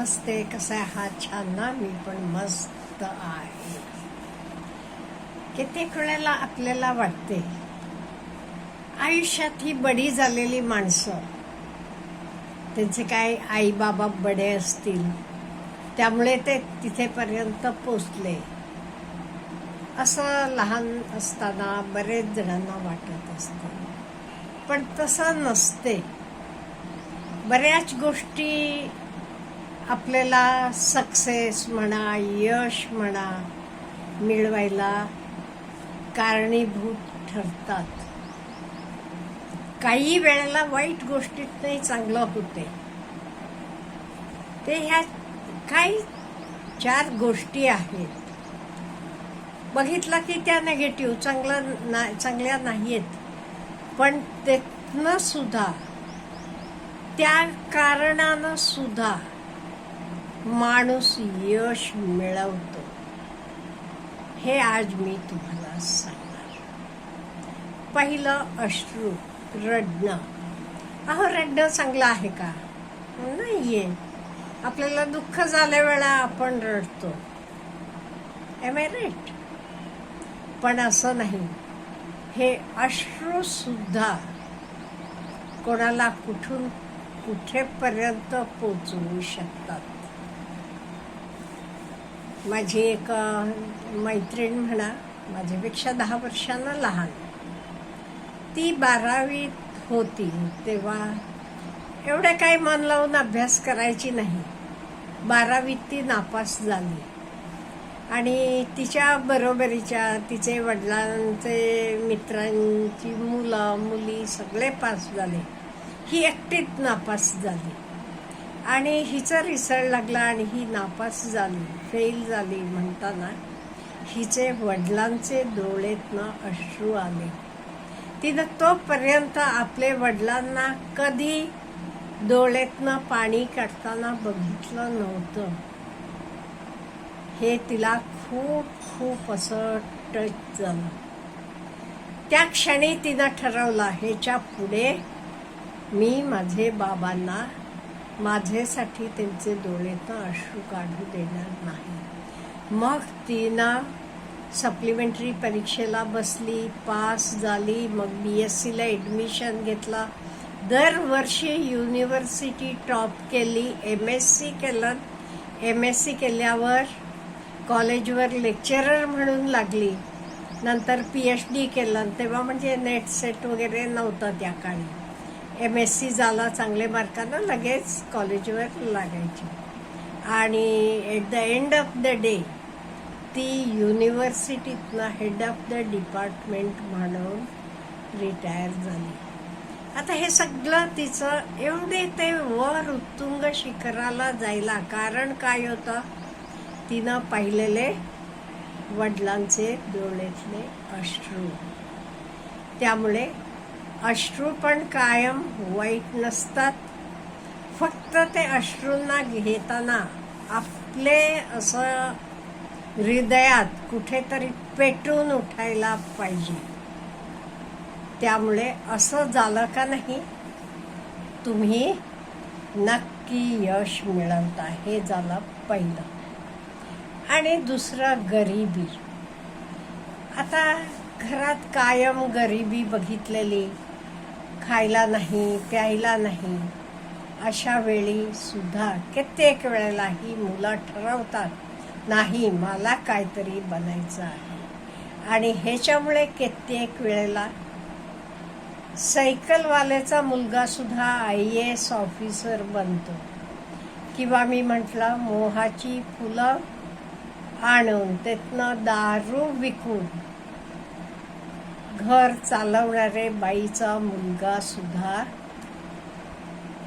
नमस्ते कसा आहात छान ना मी पण मस्त आहे. कित्येक वेळेला आपल्याला वाटते. आयुष्यात ही बडी झालेली माणसं. त्यांचे काय आई बाबा बडे असतील. त्यामुळे ते तिथेपर्यंत पोचले असं लहान असताना बरेच जणांना वाटत असतं. पण तसं नसते. बऱ्याच गोष्टी आपल्याला सक्सेस म्हणा यश म्हणा मिळवायला कारणीभूत ठरतात. काही वेळेला वाईट गोष्टीतही चांगलं होते. ते ह्या काही चार गोष्टी आहेत. बघितलं की त्या नेगेटिव्ह चांगलं ना चांगल्या नाहीत पण त्यातनं सुद्धा त्या कारणानं सुद्धा माणूस यश मिळवतो. हे आज मी तुम्हाला सांगणार. पहिलं अश्रू रडणं. अहो रडणं चांगलं आहे का? नाहीये. आपल्याला दुःख झाल्या वेळा आपण रडतो. एम आय राईट पण असं नाही. हे अश्रू सुद्धा कोणाला कुठून कुठेपर्यंत पोचवू शकतात? माझी एक मैत्रीण म्हणा माझ्यापेक्षा दहा वर्षांना लहान. ती बारावीत होती तेव्हा एवढं काही मन लावून अभ्यास करायची नाही. बारावीत ती नापास झाली. आणि तिच्या बरोबरीच्या तिचे वडिलांचे मित्रांची मुलं मुली सगळे पास झाले. ही एकटीच नापास झाली. आणि हिचा रिसळ लागला आणि ही नापास झाली फेल झाली म्हणताना हिचे वडिलांचे डोळेतनं अश्रू आले. तिनं तोपर्यंत आपले वडिलांना कधी डोळ्यातनं पाणी काढताना बघितलं नव्हतं. हे तिला खूप खूप असं टच झालं. त्या क्षणी तिनं ठरवलं ह्याच्या पुढे मी माझे बाबांना माझ्यासाठी त्यांचे डोळेतनं अश्रू काढू देणार नाही. मग तिनं सप्लिमेंटरी परीक्षेला बसली पास झाली मग बी एस सीला ॲडमिशन घेतला. दरवर्षी युनिव्हर्सिटी टॉप केली एम एस सी केलं. एम एस सी केल्यावर कॉलेजवर लेक्चरर म्हणून लागली. नंतर पी एच डी केलं. तेव्हा म्हणजे नेट सेट वगैरे नव्हतं त्या काळी. एम एस सी झाला चांगले मार्कानं लगेच कॉलेजवर लागायची. आणि at the end of the day ती युनिव्हर्सिटीतनं हेड ऑफ द डिपार्टमेंट म्हणून रिटायर झाली. आता हे सगळं तिचं एवढे ते वर उत्तुंग शिखराला जायला कारण काय होतं? तिनं पाहिलेले वडिलांचे डोळ्यातले अश्रू. त्यामुळे अश्रू पण कायम वाईट नसतात. फक्त ते अश्रूंना घेताना आपले असं हृदयात कुठेतरी पेटून उठायला पाहिजे. त्यामुळे असं झालं का नाही? तुम्ही नक्की यश मिळवता हे झालं पहिलं. आणि दुसरं गरिबी. आता घरात कायम गरिबी बघितलेली खायला नाही प्यायला नाही. अशा वेळी सुद्धा कित्येक वेळेला ही मुलं ठरवतात नाही मला काहीतरी बनायचं आहे. आणि ह्याच्यामुळे कित्येक वेळेला सायकलवाल्याचा मुलगा सुद्धा आय एस ऑफिसर बनतो. किंवा मी म्हटलं मोहाची फुलं आणून त्यातनं दारू विकून घर चालवणारे बाईचा मुलगा सुद्धा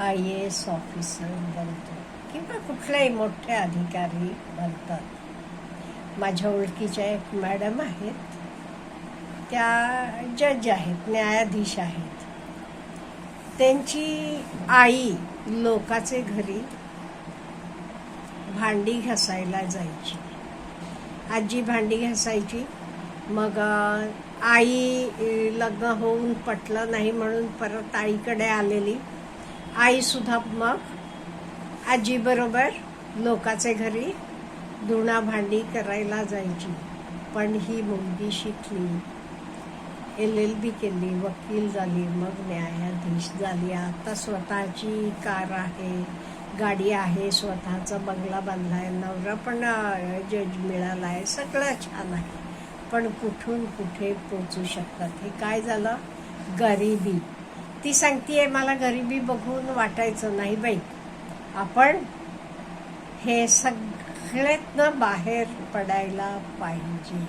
आय एस ऑफिसर बनतो. किंवा कुठलेही मोठे अधिकारी बनतात. माझ्या ओळखीच्या एक मॅडम आहेत. त्या जज आहेत न्यायाधीश आहेत. त्यांची आई लोकाचे घरी भांडी घासायला जायची. आजी भांडी घासायची मग आई लग्न होऊन पटलं नाही म्हणून परत आईकडे आलेली. आई सुद्धा मग आजीबरोबर लोकाचे घरी धुणा भांडी करायला जायची. पण ही मुलगी शिकली. एल एल बी केली वकील झाली मग न्यायाधीश झाली. आता स्वतःची कार आहे गाडी आहे स्वतःचा बंगला बांधला आहे नवरा पण जज मिळाला आहे सगळं छान आहे. पण कुठून कुठे पोचू शकतात? हे काय झालं? गरिबी. ती सांगतीये मला गरिबी बघून वाटायचं नाही बाई. आपण हे सगळ्यातनं बाहेर पडायला पाहिजे.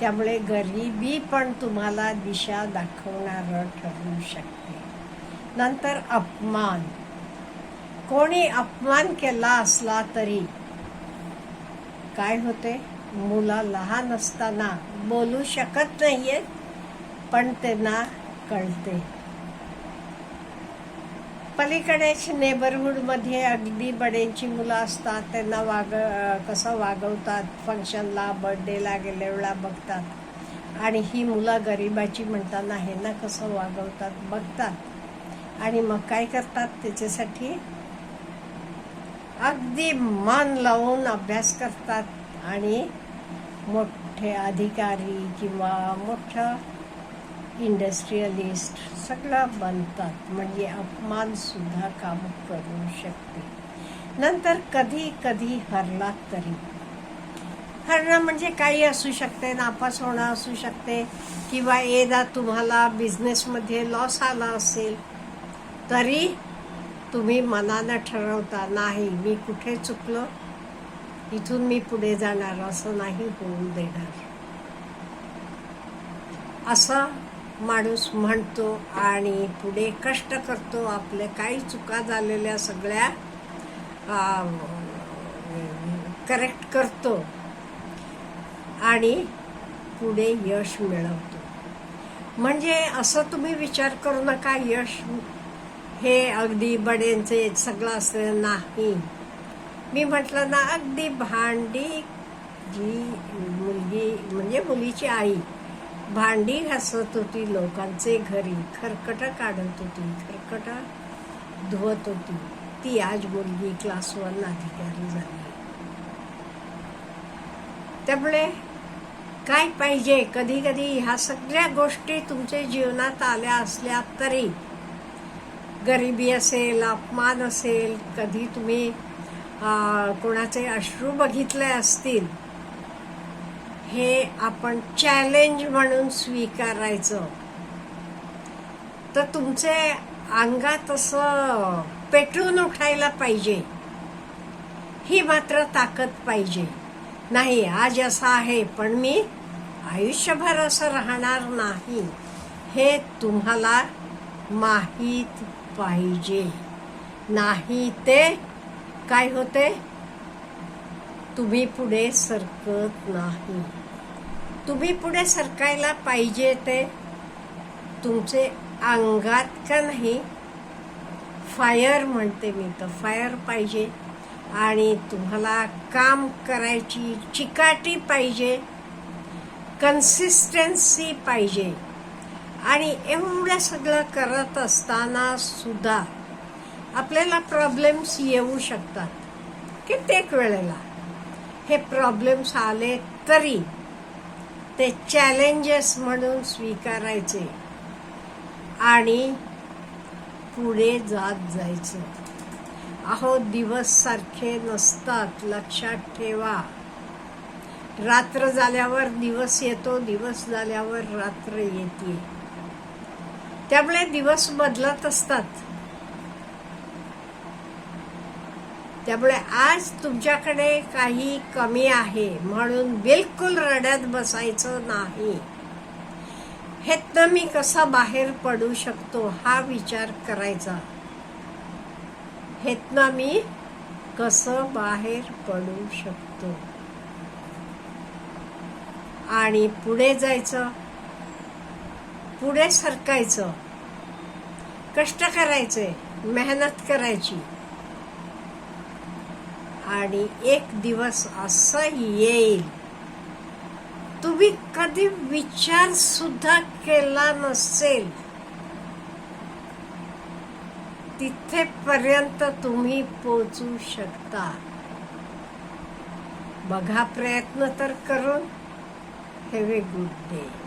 त्यामुळे गरिबी पण तुम्हाला दिशा दाखवणारं ठरू शकते. नंतर अपमान. कोणी अपमान केला असला तरी काय होते? मुला लहान असताना बोलू शकत नाहीये पण त्यांना कळते. पलीकडेच नेबरहूडमध्ये अगदी बड्यांची मुलं असतात त्यांना वाग कसं वागवतात फंक्शनला बर्थडेला गेल्यावेळा बघतात. आणि ही मुलं गरिबाची म्हणताना ह्यांना ना कसं वागवतात बघतात. आणि मग काय करतात त्याच्यासाठी अगदी मन लावून अभ्यास करतात आणि मोठे अधिकारी किंवा मोठं इंडस्ट्रियलिस्ट सगळं बनतात. म्हणजे अपमान सुद्धा काम करू शकते. नंतर कधी कधी हरला तरी. हरणं म्हणजे काही असू शकते नापास होणं असू शकते किंवा एदा तुम्हाला बिझनेसमध्ये लॉस आला असेल तरी तुम्ही मनानं ठरवता नाही मी कुठे चुकलो इथून मी पुढे जाणार असं नाही होऊ देणार. असं माणूस म्हणतो आणि पुढे कष्ट करतो. आपल्या काही चुका झालेल्या सगळ्या करेक्ट करतो आणि पुढे यश मिळवतो. म्हणजे असं तुम्ही विचार करू नका यश हे अगदी बडेंचे सगळं असं नाही. मी म्हटलं ना अगदी भांडी जी मुलगी म्हणजे मुलीची आई भांडी घासत होती लोकांचे घरी खरकटं काढत होती खरकटं धुवत होती. ती आज मुलगी क्लास वन अधिकारी झाली. त्यामुळे काय पाहिजे? कधी कधी ह्या सगळ्या गोष्टी तुमच्या जीवनात आल्या असल्या तरी गरिबी असेल अपमान असेल कधी तुम्ही कोणाचे अश्रू बघितले असतील हे आपण चॅलेंज म्हणून स्वीकारायचं. तर तुमचे अंगात असं पेटून उठायला पाहिजे. ही मात्र ताकद पाहिजे. नाही आज असं आहे पण मी आयुष्यभर असं राहणार नाही हे तुम्हाला माहीत पाहिजे. नाही ते काय होते तुम्ही पुढे सरकत नाही. तुम्ही पुढे सरकायला पाहिजे ते तुमचे अंगात का नाही? फायर म्हणते मी तर फायर पाहिजे. आणि तुम्हाला काम करायची चिकाटी पाहिजे. कन्सिस्टन्सी पाहिजे. आणि एवढं सगळं करत असताना सुद्धा आपल्याला प्रॉब्लेम्स येऊ शकतात. कित्येक वेळेला. हे प्रॉब्लेम्स आले तरी ते चॅलेंजेस म्हणून स्वीकारायचे. आणि पुढे जात जायचं. अहो दिवस सारखे नसतात लक्षात ठेवा. रात्र झाल्यावर दिवस येतो दिवस झाल्यावर रात्र येते. त्यामुळे दिवस बदलत असतात. त्यामुळे आज तुमच्याकडे काही कमी आहे म्हणून बिलकुल रड्यात बसायचं नाही. हेतनं मी कसा बाहेर पडू शकतो हा विचार करायचा. हेतनं मी कसं बाहेर पडू शकतो? आणि पुढे जायचं? पुढे सरकायचं? कष्ट करायचे? मेहनत करायची? आणि एक दिवस असं येईल. तुम्ही कधी विचार सुद्धा केला नसेल. तिथेपर्यंत तुम्ही पोचू शकता. बघा प्रयत्न तर करून. Have a good day